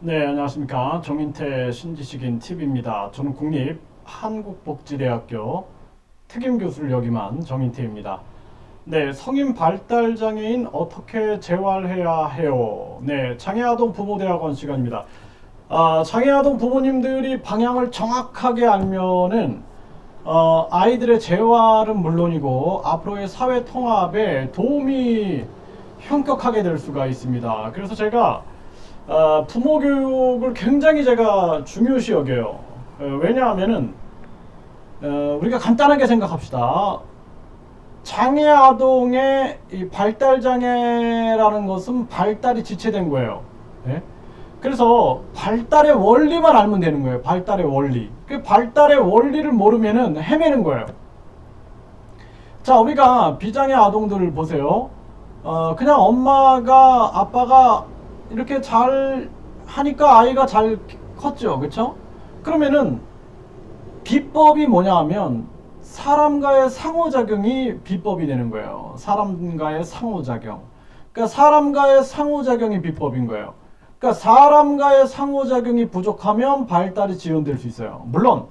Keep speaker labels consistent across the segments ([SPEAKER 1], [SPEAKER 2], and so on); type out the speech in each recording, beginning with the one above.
[SPEAKER 1] 네, 안녕하십니까. 정인태 신지식인 TV입니다. 저는 국립 한국복지대학교 특임교수를 역임한 정인태입니다. 네, 성인 발달 장애인 어떻게 재활해야 해요? 네, 장애아동 부모대학원 시간입니다. 아, 장애아동 부모님들이 방향을 정확하게 알면은 어, 아이들의 재활은 물론이고 앞으로의 사회 통합에 도움이 현격하게 될 수가 있습니다. 그래서 제가 어, 부모 교육을 굉장히 제가 중요시 여겨요. 어, 왜냐하면은 어, 우리가 간단하게 생각합시다. 장애 아동의 이 발달 장애라는 것은 발달이 지체된 거예요. 예? 그래서 발달의 원리만 알면 되는 거예요. 발달의 원리. 그 발달의 원리를 모르면은 헤매는 거예요. 자, 우리가 비장애 아동들을 보세요. 어, 그냥 엄마가 아빠가 이렇게 잘 하니까 아이가 잘 컸죠. 그쵸? 그러면은 비법이 뭐냐 하면 사람과의 상호작용이 비법이 되는 거예요. 사람과의 상호작용. 그러니까 사람과의 상호작용이 비법인 거예요. 그러니까 사람과의 상호작용이 부족하면 발달이 지연될 수 있어요. 물론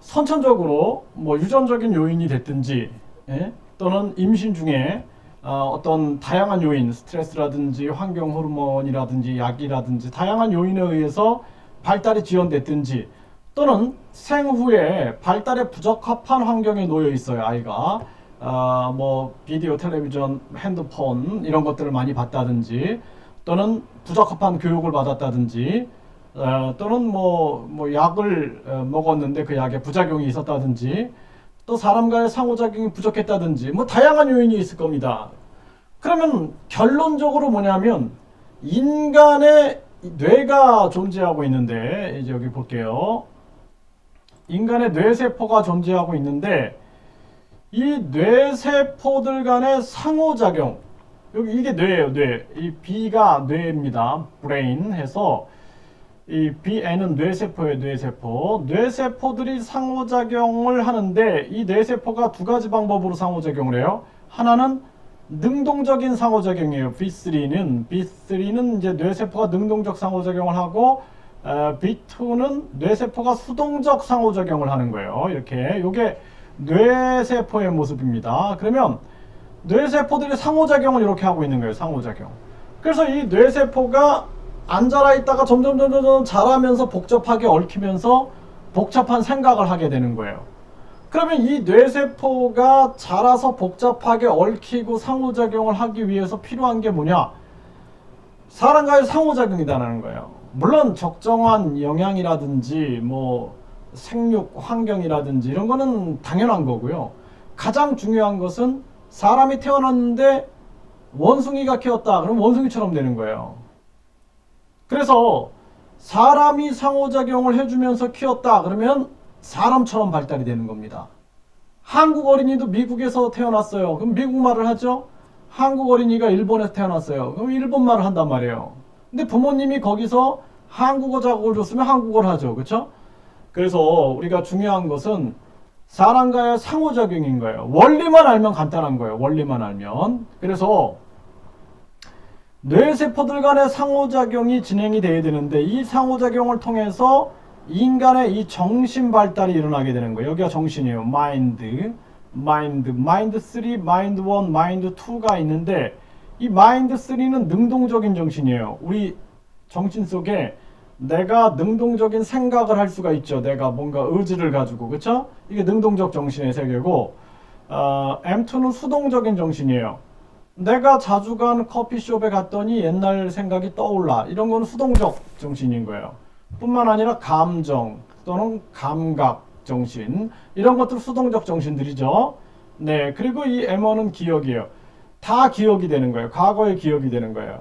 [SPEAKER 1] 선천적으로 뭐 유전적인 요인이 됐든지 예? 또는 임신 중에 어, 떤 다양한 요인, 스트레스라든지 환경 호르몬이라든지 약이라든지 다양한 요인에 의해서 발달이 지연됐든지 또는 생후에 발달에 부적합한 환경에 놓여 있어요 아이가. 아, 뭐 비디오, 텔레비전, 핸드폰 이런 것들을 많이 봤다든지 또는 부적합한 교육을 받았다든지 어, 또는 뭐, 뭐 약을 어, 먹었는데 그 약에 부작용이 있었다든지 또 사람과의 상호작용이 부족했다든지 뭐 다양한 요인이 있을 겁니다. 그러면 결론적으로 뭐냐면 인간의 뇌가 존재하고 있는데 이제 여기 볼게요. 인간의 뇌세포가 존재하고 있는데 이 뇌세포들 간의 상호작용 여기 이게 뇌예요 뇌. 이 B가 뇌입니다. 브레인 해서 이 BN은 뇌세포예요, 뇌세포. 뇌세포들이 상호작용을 하는데 이 뇌세포가 두 가지 방법으로 상호작용을 해요. 하나는 능동적인 상호작용이에요. B3는 B3는 이제 뇌세포가 능동적 상호작용을 하고 어, B2는 뇌세포가 수동적 상호작용을 하는 거예요. 이렇게 요게 뇌세포의 모습입니다. 그러면 뇌세포들이 상호작용을 이렇게 하고 있는 거예요. 상호작용. 그래서 이 뇌세포가 안 자라 있다가 점점 점점 점점 자라면서 복잡하게 얽히면서 복잡한 생각을 하게 되는 거예요. 그러면 이 뇌세포가 자라서 복잡하게 얽히고 상호작용을 하기 위해서 필요한 게 뭐냐? 사람과의 상호작용이다라는 거예요. 물론 적정한 영양이라든지 뭐 생육 환경이라든지 이런 거는 당연한 거고요. 가장 중요한 것은 사람이 태어났는데 원숭이가 키웠다. 그럼 원숭이처럼 되는 거예요. 그래서 사람이 상호작용을 해주면서 키웠다. 그러면 사람처럼 발달이 되는 겁니다. 한국 어린이도 미국에서 태어났어요. 그럼 미국 말을 하죠? 한국 어린이가 일본에서 태어났어요. 그럼 일본 말을 한단 말이에요. 근데 부모님이 거기서 한국어 자극을 줬으면 한국어를 하죠. 그렇죠? 그래서 우리가 중요한 것은 사람과의 상호작용인 거예요. 원리만 알면 간단한 거예요. 원리만 알면. 그래서 뇌세포들 간의 상호작용이 진행이 돼야 되는데 이 상호작용을 통해서 인간의 이 정신 발달이 일어나게 되는 거예요. 여기가 정신이에요. 마인드, 마인드, 마인드 3, 마인드 1, 마인드 2가 있는데 이 마인드 3는 능동적인 정신이에요. 우리 정신 속에 내가 능동적인 생각을 할 수가 있죠. 내가 뭔가 의지를 가지고 그렇죠? 이게 능동적 정신의 세계고 어, M2는 수동적인 정신이에요. 내가 자주 간 커피숍에 갔더니 옛날 생각이 떠올라. 이런 거는 수동적 정신인 거예요. 뿐만 아니라 감정 또는 감각 정신 이런 것들 수동적 정신들이죠. 네, 그리고 이 M1은 기억이에요. 다 기억이 되는 거예요. 과거의 기억이 되는 거예요.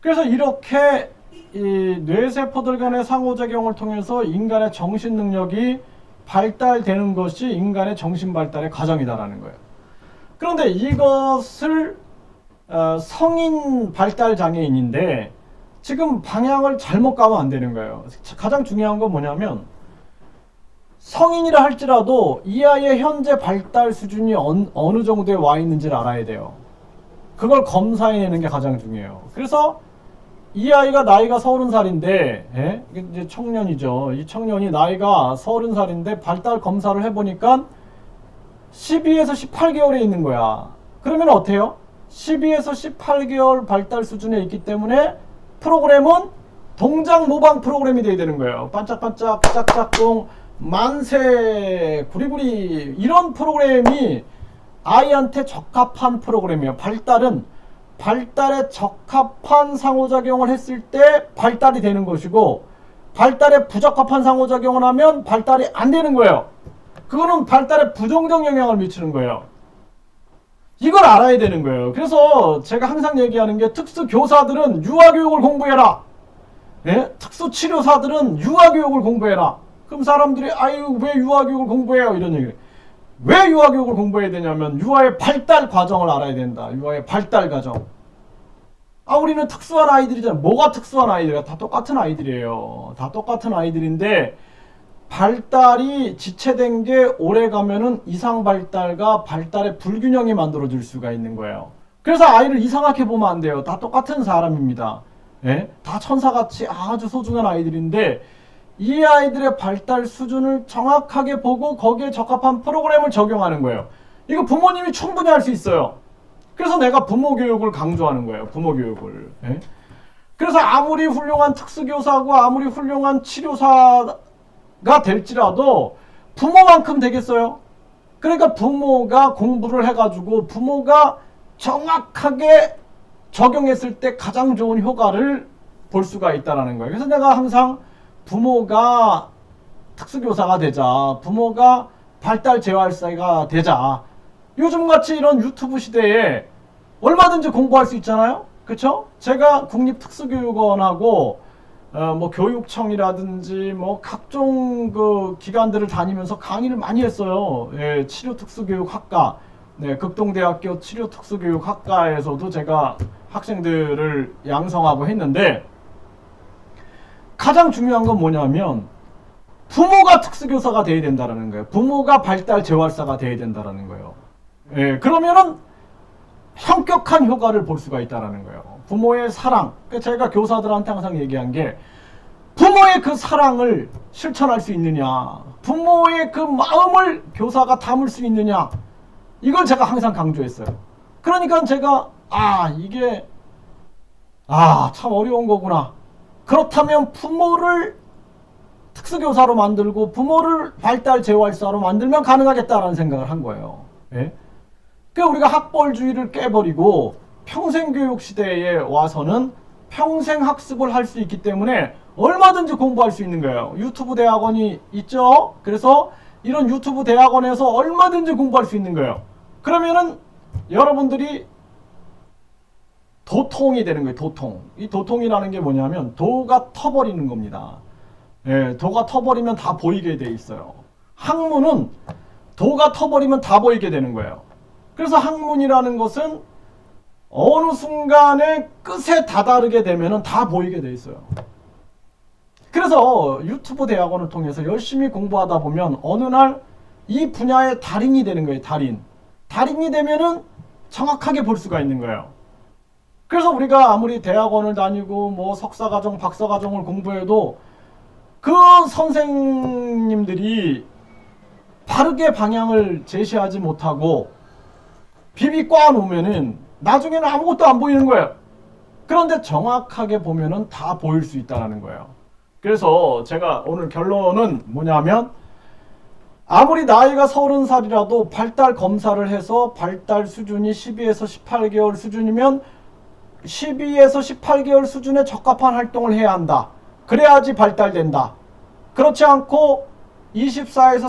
[SPEAKER 1] 그래서 이렇게 이 뇌세포들 간의 상호작용을 통해서 인간의 정신 능력이 발달되는 것이 인간의 정신 발달의 과정이다라는 거예요. 그런데 이것을 어, 성인 발달 장애인인데 지금 방향을 잘못 가면 안 되는 거예요. 가장 중요한 건 뭐냐면 성인이라 할지라도 이 아이의 현재 발달 수준이 어느, 어느 정도에 와 있는지를 알아야 돼요. 그걸 검사해내는 게 가장 중요해요. 그래서 이 아이가 나이가 서른 살인데, 예? 이제 청년이죠. 이 청년이 나이가 서른 살인데 발달 검사를 해보니까 12에서 18개월에 있는 거야. 그러면 어때요? 12에서 18개월 발달 수준에 있기 때문에 프로그램은 동작 모방 프로그램이 돼야 되는 거예요. 반짝반짝, 짝짝꿍, 만세, 구리구리 이런 프로그램이 아이한테 적합한 프로그램이에요. 발달은 발달에 적합한 상호작용을 했을 때 발달이 되는 것이고 발달에 부적합한 상호작용을 하면 발달이 안 되는 거예요. 그거는 발달에 부정적 영향을 미치는 거예요. 이걸 알아야 되는 거예요. 그래서 제가 항상 얘기하는 게 특수 교사들은 유아교육을 공부해라. 예? 특수 치료사들은 유아교육을 공부해라. 그럼 사람들이 아유 왜 유아교육을 공부해요 이런 얘기. 왜 유아교육을 공부해야 되냐면 유아의 발달 과정을 알아야 된다. 유아의 발달 과정. 아 우리는 특수한 아이들이잖아. 뭐가 특수한 아이들이야? 다 똑같은 아이들이에요. 다 똑같은 아이들인데 발달이 지체된 게 오래 가면은 이상 발달과 발달의 불균형이 만들어질 수가 있는 거예요. 그래서 아이를 이상하게 보면 안 돼요. 다 똑같은 사람입니다. 예? 다 천사같이 아주 소중한 아이들인데 이 아이들의 발달 수준을 정확하게 보고 거기에 적합한 프로그램을 적용하는 거예요. 이거 부모님이 충분히 할 수 있어요. 그래서 내가 부모 교육을 강조하는 거예요. 부모 교육을. 예? 그래서 아무리 훌륭한 특수교사고 아무리 훌륭한 치료사 가 될지라도 부모만큼 되겠어요? 그러니까 부모가 공부를 해가지고 부모가 정확하게 적용했을 때 가장 좋은 효과를 볼 수가 있다는 거예요. 그래서 내가 항상 부모가 특수교사가 되자, 부모가 발달 재활사가 되자. 요즘같이 이런 유튜브 시대에 얼마든지 공부할 수 있잖아요. 그렇죠? 제가 국립특수교육원하고 어, 뭐 교육청이라든지 뭐 각종 그 기관들을 다니면서 강의를 많이 했어요. 예, 치료 특수교육학과, 네, 극동대학교 치료 특수교육학과에서도 제가 학생들을 양성하고 했는데 가장 중요한 건 뭐냐면 부모가 특수교사가 돼야 된다라는 거예요. 부모가 발달 재활사가 돼야 된다라는 거예요. 예, 그러면은 현격한 효과를 볼 수가 있다라는 거예요. 부모의 사랑. 그러니까 제가 교사들한테 항상 얘기한 게 부모의 그 사랑을 실천할 수 있느냐, 부모의 그 마음을 교사가 담을 수 있느냐, 이걸 제가 항상 강조했어요. 그러니까 제가 아 이게 아 참 어려운 거구나. 그렇다면 부모를 특수교사로 만들고 부모를 발달 재활사로 만들면 가능하겠다라는 생각을 한 거예요. 예? 그러니까 우리가 학벌주의를 깨버리고 평생교육 시대에 와서는 평생 학습을 할 수 있기 때문에 얼마든지 공부할 수 있는 거예요. 유튜브 대학원이 있죠? 그래서 이런 유튜브 대학원에서 얼마든지 공부할 수 있는 거예요. 그러면은 여러분들이 도통이 되는 거예요. 도통. 이 도통이라는 게 뭐냐면 도가 터버리는 겁니다. 예, 도가 터버리면 다 보이게 돼 있어요. 학문은 도가 터버리면 다 보이게 되는 거예요. 그래서 학문이라는 것은 어느 순간에 끝에 다다르게 되면은 다 보이게 돼 있어요. 그래서 유튜브 대학원을 통해서 열심히 공부하다 보면 어느 날 이 분야의 달인이 되는 거예요. 달인. 달인이 되면은 정확하게 볼 수가 있는 거예요. 그래서 우리가 아무리 대학원을 다니고 뭐 석사과정, 박사과정을 공부해도 그 선생님들이 바르게 방향을 제시하지 못하고 비비 꽈 놓으면은 나중에는 아무것도 안 보이는 거예요. 그런데 정확하게 보면은 다 보일 수 있다는 거예요. 그래서 제가 오늘 결론은 뭐냐면 아무리 나이가 서른 살이라도 발달 검사를 해서 발달 수준이 12에서 18개월 수준이면 12에서 18개월 수준에 적합한 활동을 해야 한다. 그래야지 발달된다. 그렇지 않고 24에서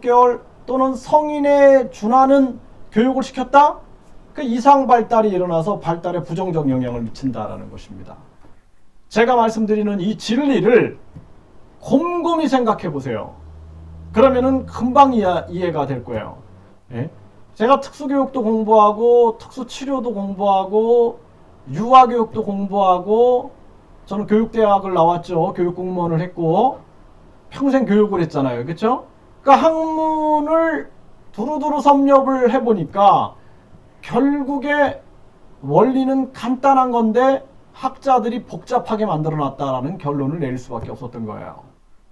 [SPEAKER 1] 36개월 또는 성인에 준하는 교육을 시켰다? 그 이상 발달이 일어나서 발달에 부정적 영향을 미친다라는 것입니다. 제가 말씀드리는 이 진리를 곰곰이 생각해 보세요. 그러면은 금방 이해, 이해 가 될 거예요. 예? 제가 특수교육도 공부하고 특수치료도 공부하고 유아교육도 공부하고 저는 교육대학을 나왔죠. 교육공무원을 했고 평생 교육을 했잖아요. 그렇죠? 그러니까 학문을 두루두루 섭렵을 해보니까 결국에 원리는 간단한 건데 학자들이 복잡하게 만들어 놨다라는 결론을 내릴 수밖에 없었던 거예요.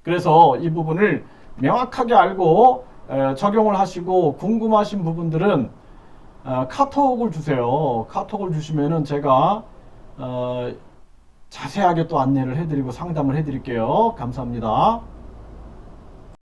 [SPEAKER 1] 그래서 이 부분을 명확하게 알고 에, 적용을 하시고 궁금하신 부분들은 어, 카톡을 주세요. 카톡을 주시면은 제가 어, 자세하게 또 안내를 해드리고 상담을 해드릴게요. 감사합니다.